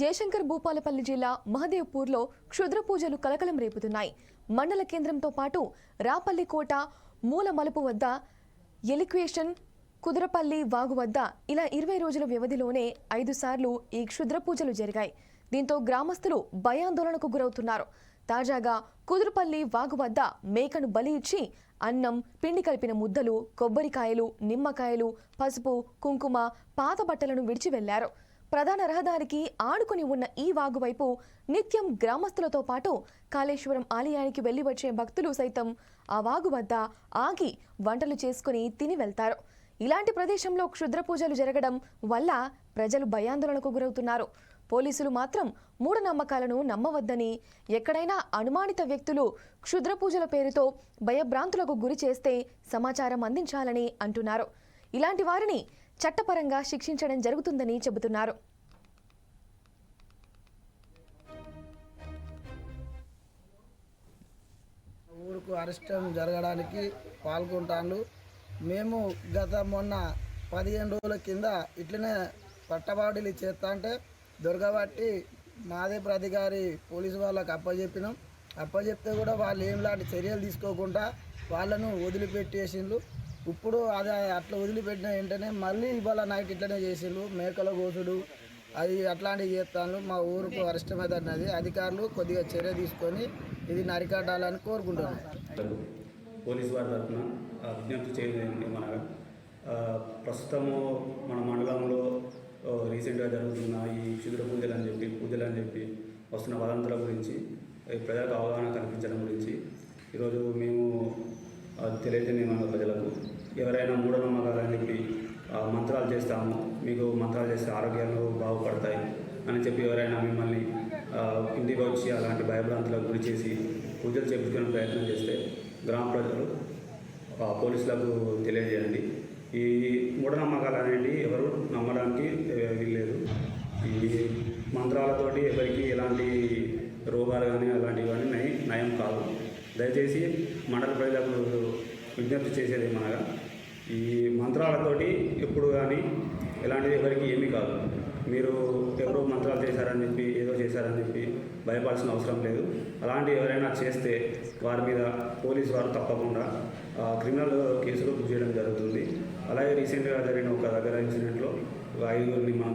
జయశంకర్ భూపాలపల్లి జిల్లా మహదేవ్పూర్లో క్షుద్ర పూజలు కలకలం రేపుతున్నాయి. మండల కేంద్రంతో పాటు రాపల్లి కోట మూల మలుపు వద్ద ఎలిక్వేషన్ కుదురపల్లి వాగు వద్ద ఇలా ఇరవై రోజుల వ్యవధిలోనే ఐదు సార్లు ఈ క్షుద్ర పూజలు జరిగాయి. దీంతో గ్రామస్తులు భయాందోళనకు గురవుతున్నారు. తాజాగా కుదురుపల్లి వాగు వద్ద మేకను బలి ఇచ్చి అన్నం పిండి కలిపిన ముద్దలు కొబ్బరికాయలు నిమ్మకాయలు పసుపు కుంకుమ పాత బట్టలను విడిచి వెళ్ళారు. ప్రధాన రహదారికి ఆడుకుని ఉన్న ఈ వాగువైపు నిత్యం గ్రామస్తులతో పాటు కాళేశ్వరం ఆలయానికి వెళ్ళి వచ్చే భక్తులు సైతం ఆ వాగు వద్ద ఆగి వంటలు చేసుకుని తిని వెళ్తారు. ఇలాంటి ప్రదేశంలో క్షుద్ర పూజలు జరగడం వల్ల ప్రజలు భయాందోళనకు గురవుతున్నారు. పోలీసులు మాత్రం మూఢనమ్మకాలను నమ్మవద్దని ఎక్కడైనా అనుమానిత వ్యక్తులు క్షుద్ర పూజల పేరుతో భయభ్రాంతులకు గురి చేస్తే సమాచారం అందించాలని అంటున్నారు. ఇలాంటి వారిని చట్టపరంగా శిక్షించడం జరుగుతుందని చెబుతున్నారు. ఊరుకు అరిష్టం జరగడానికి పాల్గొంటాను మేము గత మొన్న పదిహేను రోజుల కింద ఇట్లనే పట్టబాడీలు చేస్తా అంటే దొరకబట్టి మాదే అధికారి పోలీసు వాళ్ళకి అప్పచెప్పినాం అప్పచెప్తే కూడా వాళ్ళు ఏం లాంటి చర్యలు తీసుకోకుండా వాళ్ళను వదిలిపెట్టేసిండ్రు. ఇప్పుడు అది అట్లా వదిలిపెట్టిన వెంటనే మళ్ళీ ఇవాళ నైట్ ఇట్లనే చేసిండ్రు. మేకల గోసుడు అది అట్లాంటివి చేస్తాను మా ఊరుకు అరిష్టమైనది అధికారులు కొద్దిగా చర్య తీసుకొని ఇది నరికట్టాలని కోరుకుంటున్నాను పోలీసు వారి తరఫున విజ్ఞప్తి చేయడం మనగా ప్రస్తుతము మన మండలంలో రీసెంట్గా జరుగుతున్న ఈ క్షుద్ర పూజలు అని చెప్పి పూజలు అని చెప్పి వస్తున్న వదంతుల గురించి ప్రజలకు అవగాహన కల్పించడం గురించి ఈరోజు మేము తెలియజేయమన్న ప్రజలకు. ఎవరైనా మూఢనమ్మకాలు అని చెప్పి మంత్రాలు చేస్తాము మీకు మంత్రాలు చేస్తే ఆరోగ్యాలు బాగుపడతాయి అని చెప్పి ఎవరైనా మిమ్మల్ని ఇంటికి వచ్చి అలాంటి భయభ్రాంతులకు గురి చేసి పూజలు చేపించుకునే ప్రయత్నం చేస్తే గ్రామ ప్రజలు పోలీసులకు తెలియజేయండి. ఈ మూఢనమ్మకాలు అనేవి ఎవరు నమ్మడానికి వీల్లేదు ఈ మంత్రాలతోటి ఎవరికి ఎలాంటి రోగాలు కానీ అలాంటివి కానీ నయం నయం కాదు దయచేసి మండల ప్రజలకు విజ్ఞప్తి చేసేది ఏమనగా ఈ మంత్రాలతోటి ఎప్పుడు కానీ ఎలాంటిది ఎవరికి ఏమీ కాదు. మీరు ఎవరో మంత్రాలు చేశారని చెప్పి ఏదో చేశారని చెప్పి భయపడాల్సిన అవసరం లేదు. అలాంటి ఎవరైనా చేస్తే వారి మీద పోలీసు వారు తప్పకుండా ఆ, క్రిమినల్ కేసులు గురి చేయడం జరుగుతుంది. అలాగే రీసెంట్గా జరిగిన ఒక దగ్గర ఇన్సిడెంట్లో ఒక ఐదుగురిని మనం